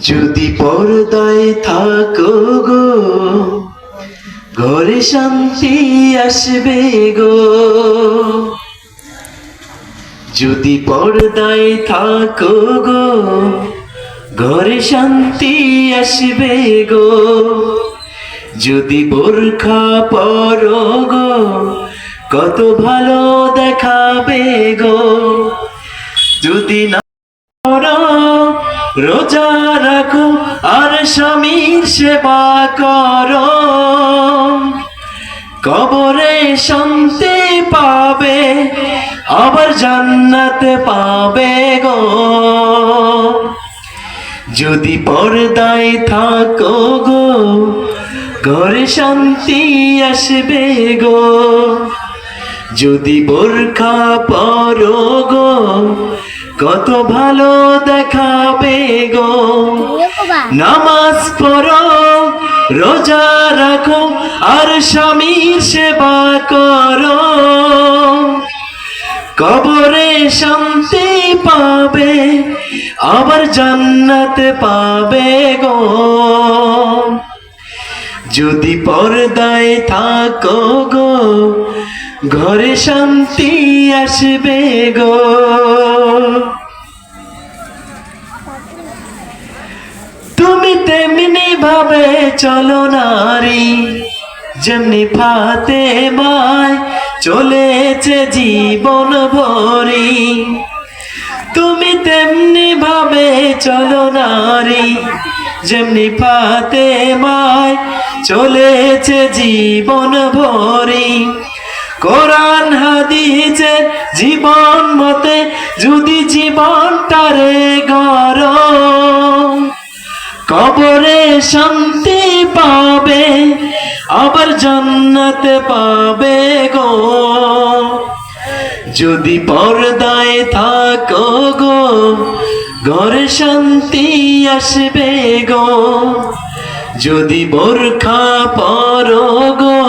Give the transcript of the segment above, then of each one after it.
যদি পর্দায় থাকো গো, ঘরে শান্তি আসবে গো। যদি পর্দায় থাকো গো, ঘরে শান্তি আসবে গো। যদি বোরখা পর গো, কত ভালো দেখাবে গো। যদি না রোজা রাখো, আর স্বামীর সেবা করো। কবরে শান্তি পাবে, আবার জান্নাতে পাবে গো। যদি পর্দায় থাকো গো, ঘরে শান্তি আসবে গো। যদি বোরখা পরো গো কত ভালো দেখাবে গো। নামাজ পড়ো রোজা রাখো আর স্বামীর সেবা করো। কবরে শান্তি পাবে আবার জান্নাতে পাবে গো। যদি পর্দায় থাকো গো ঘরে শান্তি আসবে গো। তুমি তেমনি ভাবে চলো নারী, যেমনি ফাতে মায় চলেছে জীবন ভরি। তুমি তেমনি ভাবে চলো নারী, যেমনি ফাতে মায় চলেছে জীবন ভরি। হাদিসে জীবন মতে, যদি জীবনটারে গরম, কবরে শান্তি পাবে, আবার জান্নাতে পাবে গো। যদি পর্দায় থাকো গো, ঘরে শান্তি আসবে গো। যদি বোরখা পরো গো,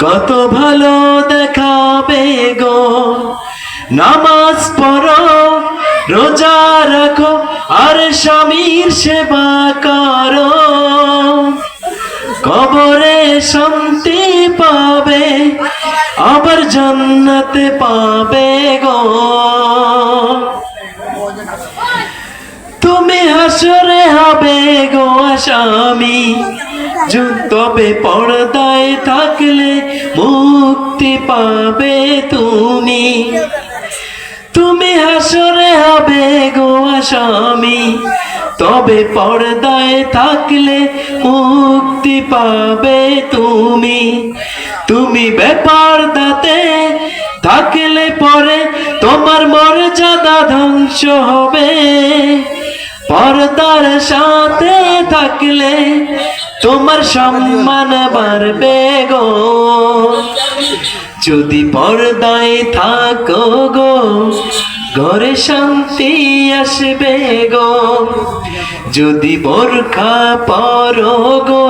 কত ভালো দেখাবে গো। নামাজ পড়ো, রোজা রাখো, আর স্বামীর সেবা করো। কবরে শান্তি পাবে, আবার জান্নাতে পাবে গো। তুমি হাসরে হবে গো যু- তবে পর্দায় থাকলে মুক্তি পাবে তুমি। তুমি হাসরে হবে গো আসামি। তবে পর্দায় থাকলে মুক্তি পাবে তুমি। তুমি ব্যাপার দাতে থাকলে পরে তোমার মর্যাদা ধ্বংস হবে। পর্দার সাথে থাকলে তোমার সম্মান বাড়বে গো। যদি পর্দায় থাকো গো ঘরে শান্তি আসবে গো। যদি বোরখা পরো গো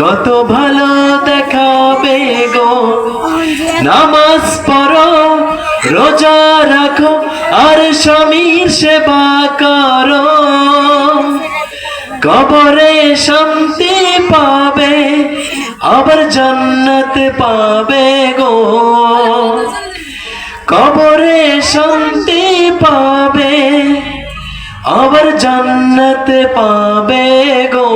কত ভালো দেখাবে গো। নামাজ পড়ো রোজা রাখো আর স্বামীর সেবা করো। কবরে শান্তি পাবে আবার জন্নত পাবে গো। কবরে শান্তি পাবে আবার জন্নত পাবে গো।